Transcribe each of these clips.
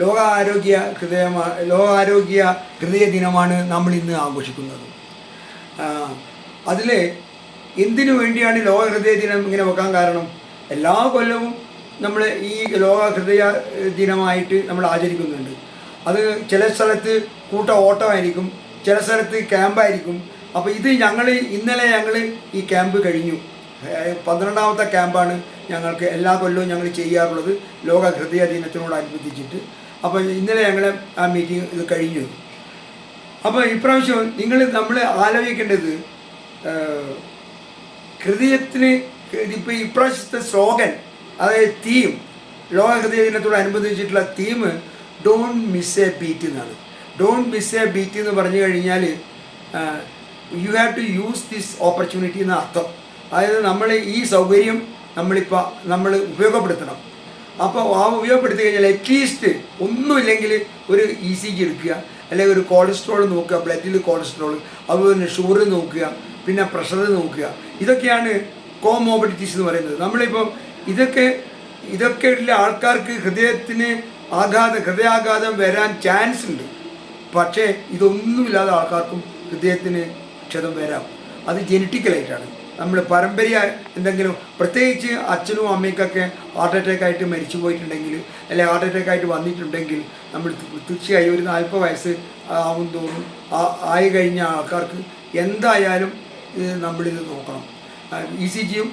ലോകാരോഗ്യ ഹൃദയമാ ലോകാരോഗ്യ ഹൃദയ ദിനമാണ് നമ്മൾ ഇന്ന് ആഘോഷിക്കുന്നത്. അതിൽ എന്തിനു വേണ്ടിയാണ് ലോക ഹൃദയ ദിനം ഇങ്ങനെ വെക്കാൻ കാരണം? എല്ലാ കൊല്ലവും നമ്മൾ ഈ ലോക ഹൃദയ ദിനമായിട്ട് നമ്മൾ ആചരിക്കുന്നുണ്ട്. അത് ചില സ്ഥലത്ത് കൂട്ട ഓട്ടമായിരിക്കും ചില സ്ഥലത്ത് ക്യാമ്പായിരിക്കും. അപ്പോൾ ഇത് ഞങ്ങൾ ഇന്നലെ ഞങ്ങൾ ഈ ക്യാമ്പ് കഴിഞ്ഞു. പന്ത്രണ്ടാമത്തെ ക്യാമ്പാണ് ഞങ്ങൾക്ക് എല്ലാ കൊല്ലവും ഞങ്ങൾ ചെയ്യാറുള്ളത്. ലോക ഹൃദയ ദിനത്തിനോടനുബന്ധിച്ചിട്ട്. അപ്പോൾ ഇന്നലെ ഞങ്ങൾ ആ മീറ്റിംഗ് ഇത് കഴിഞ്ഞു. അപ്പോൾ ഇപ്രാവശ്യം നിങ്ങൾ നമ്മൾ ആലോചിക്കേണ്ടത് ഹൃദയത്തിന് ഇപ്പോൾ ഇപ്രാവശ്യത്തെ സ്ലോഗൻ അതായത് തീം ലോക ഹൃദയ ദിനത്തോടനുബന്ധിച്ചിട്ടുള്ള theme don't miss a beat എന്നാണ്. ഡോൺ മിസ് എ ബീറ്റ് എന്ന് പറഞ്ഞു കഴിഞ്ഞാൽ you have to use this opportunity എന്ന അർത്ഥം. അതായത് നമ്മൾ ഈ സൗകര്യം നമ്മളിപ്പോൾ നമ്മൾ ഉപയോഗപ്പെടുത്തണം. അപ്പോൾ ആ ഉപയോഗപ്പെടുത്തി കഴിഞ്ഞാൽ അറ്റ്ലീസ്റ്റ് ഒന്നുമില്ലെങ്കിൽ ഒരു ഇ സി ജി എടുക്കുക അല്ലെങ്കിൽ ഒരു കൊളസ്ട്രോൾ നോക്കുക ബ്ലഡിൽ കൊളസ്ട്രോൾ അതുപോലെ തന്നെ ഷുഗർ നോക്കുക പിന്നെ പ്രഷർ നോക്കുക. ഇതൊക്കെയാണ് കോമോബിഡിറ്റീസ് എന്ന് പറയുന്നത്. നമ്മളിപ്പോൾ ഇതൊക്കെ ഇതൊക്കെ ഉള്ള ആൾക്കാർക്ക് ഹൃദയത്തിന് ആഘാതം ഹൃദയാഘാതം വരാൻ ചാൻസ് ഉണ്ട്. പക്ഷേ ഇതൊന്നുമില്ലാതെ ആൾക്കാർക്കും ഹൃദയത്തിന് ക്ഷതം വരാം. അത് ജനറ്റിക്കലായിട്ടാണ് നമ്മൾ പരമ്പര എന്തെങ്കിലും പ്രത്യേകിച്ച് അച്ഛനും അമ്മയ്ക്കൊക്കെ ഹാർട്ട് അറ്റാക്ക് ആയിട്ട് മരിച്ചു പോയിട്ടുണ്ടെങ്കിൽ അല്ലെങ്കിൽ ഹാർട്ട് അറ്റാക്ക് ആയിട്ട് വന്നിട്ടുണ്ടെങ്കിൽ നമ്മൾ തീർച്ചയായും ഒരു നാൽപ്പത് വയസ്സ് ആവും ആ- ആയി കഴിഞ്ഞ ആൾക്കാർക്ക് എന്തായാലും നമ്മളിത് നോക്കണം. ഇ സി ജിയും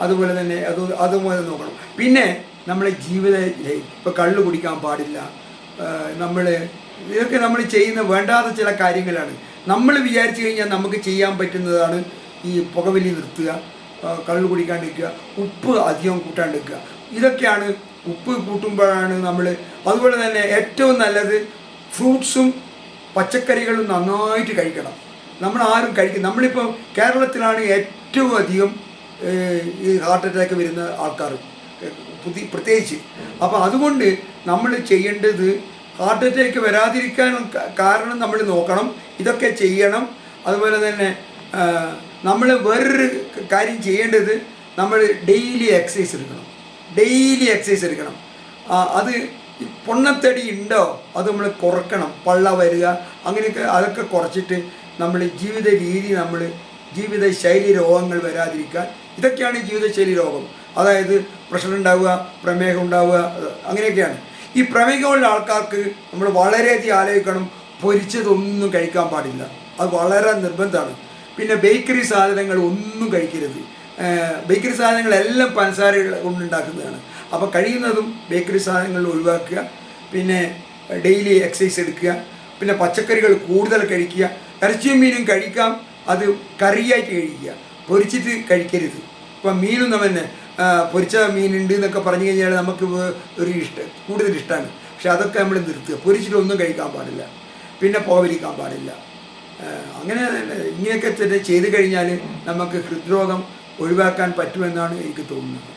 അതുപോലെ തന്നെ അത് അതുപോലെ നോക്കണം. പിന്നെ നമ്മളെ ജീവിത ഇപ്പോൾ കള്ള് കുടിക്കാൻ പാടില്ല. നമ്മൾ ഇതൊക്കെ നമ്മൾ ചെയ്യുന്ന വേണ്ടാത്ത ചില കാര്യങ്ങളാണ്. നമ്മൾ വിചാരിച്ചു കഴിഞ്ഞാൽ നമുക്ക് ചെയ്യാൻ പറ്റുന്നതാണ് ഈ പുകവലി നിർത്തുക കള്ളു കുടിക്കാണ്ടിരിക്കുക ഉപ്പ് അധികം കൂട്ടാണ്ടിരിക്കുക. ഇതൊക്കെയാണ് ഉപ്പ് കൂട്ടുമ്പോഴാണ് നമ്മൾ അതുപോലെ തന്നെ ഏറ്റവും നല്ലത് ഫ്രൂട്ട്സും പച്ചക്കറികളും നന്നായിട്ട് കഴിക്കണം. നമ്മൾ ആരും കഴിക്കും നമ്മളിപ്പോൾ കേരളത്തിലാണ് ഏറ്റവും അധികം ഈ ഹാർട്ട് അറ്റാക്ക് വരുന്ന ആൾക്കാർ പുതിയ പ്രത്യേകിച്ച്. അപ്പോൾ അതുകൊണ്ട് നമ്മൾ ചെയ്യേണ്ടത് ഹാർട്ട് അറ്റാക്ക് വരാതിരിക്കാൻ കാരണം നമ്മൾ നോക്കണം. ഇതൊക്കെ ചെയ്യണം. അതുപോലെ തന്നെ നമ്മൾ വേറൊരു കാര്യം ചെയ്യേണ്ടത് നമ്മൾ ഡെയിലി എക്സസൈസ് എടുക്കണം. ഡെയിലി എക്സസൈസ് എടുക്കണം. അത് പൊണ്ണത്തടി ഉണ്ടോ അത് നമ്മൾ കുറക്കണം. പള്ള വരിക അങ്ങനെയൊക്കെ അതൊക്കെ കുറച്ചിട്ട് നമ്മൾ ജീവിത രീതി നമ്മൾ ജീവിത ശൈലി രോഗങ്ങൾ വരാതിരിക്കാൻ ഇതൊക്കെയാണ് ജീവിതശൈലി രോഗം. അതായത് പ്രഷർ ഉണ്ടാവുക പ്രമേഹം ഉണ്ടാവുക അങ്ങനെയൊക്കെയാണ്. ഈ പ്രമേഹമുള്ള ആൾക്കാർക്ക് നമ്മൾ വളരെയധികം ആലോചിക്കണം പൊരിച്ചതൊന്നും കഴിക്കാൻ പാടില്ല. അത് വളരെ നിർബന്ധമാണ്. പിന്നെ ബേക്കറി സാധനങ്ങൾ ഒന്നും കഴിക്കരുത്. ബേക്കറി സാധനങ്ങളെല്ലാം പഞ്ചസാര കൊണ്ടുണ്ടാക്കുന്നതാണ്. അപ്പോൾ കഴിയുന്നതും ബേക്കറി സാധനങ്ങൾ ഒഴിവാക്കുക. പിന്നെ ഡെയിലി എക്സസൈസ് എടുക്കുക. പിന്നെ പച്ചക്കറികൾ കൂടുതൽ കഴിക്കുക. ഇറച്ചിയും മീനും കഴിക്കാം. അത് കറിയായിട്ട് കഴിക്കുക. പൊരിച്ചിട്ട് കഴിക്കരുത്. ഇപ്പം മീനും തന്നെ പൊരിച്ച മീനുണ്ട് എന്നൊക്കെ പറഞ്ഞു കഴിഞ്ഞാൽ നമുക്ക് ഒരു ഇഷ്ടം കൂടുതൽ ഇഷ്ടമാണ്. പക്ഷെ അതൊക്കെ നമ്മൾ നിർത്തുക. പൊരിച്ചിട്ടൊന്നും കഴിക്കാൻ പാടില്ല. പിന്നെ പോവലിക്കാൻ പാടില്ല. അങ്ങനെ ഇങ്ങനെയൊക്കെ തന്നെ ചെയ്തു കഴിഞ്ഞാൽ നമുക്ക് ഹൃദ്രോഗം ഒഴിവാക്കാൻ പറ്റുമെന്നാണ് എനിക്ക് തോന്നുന്നത്.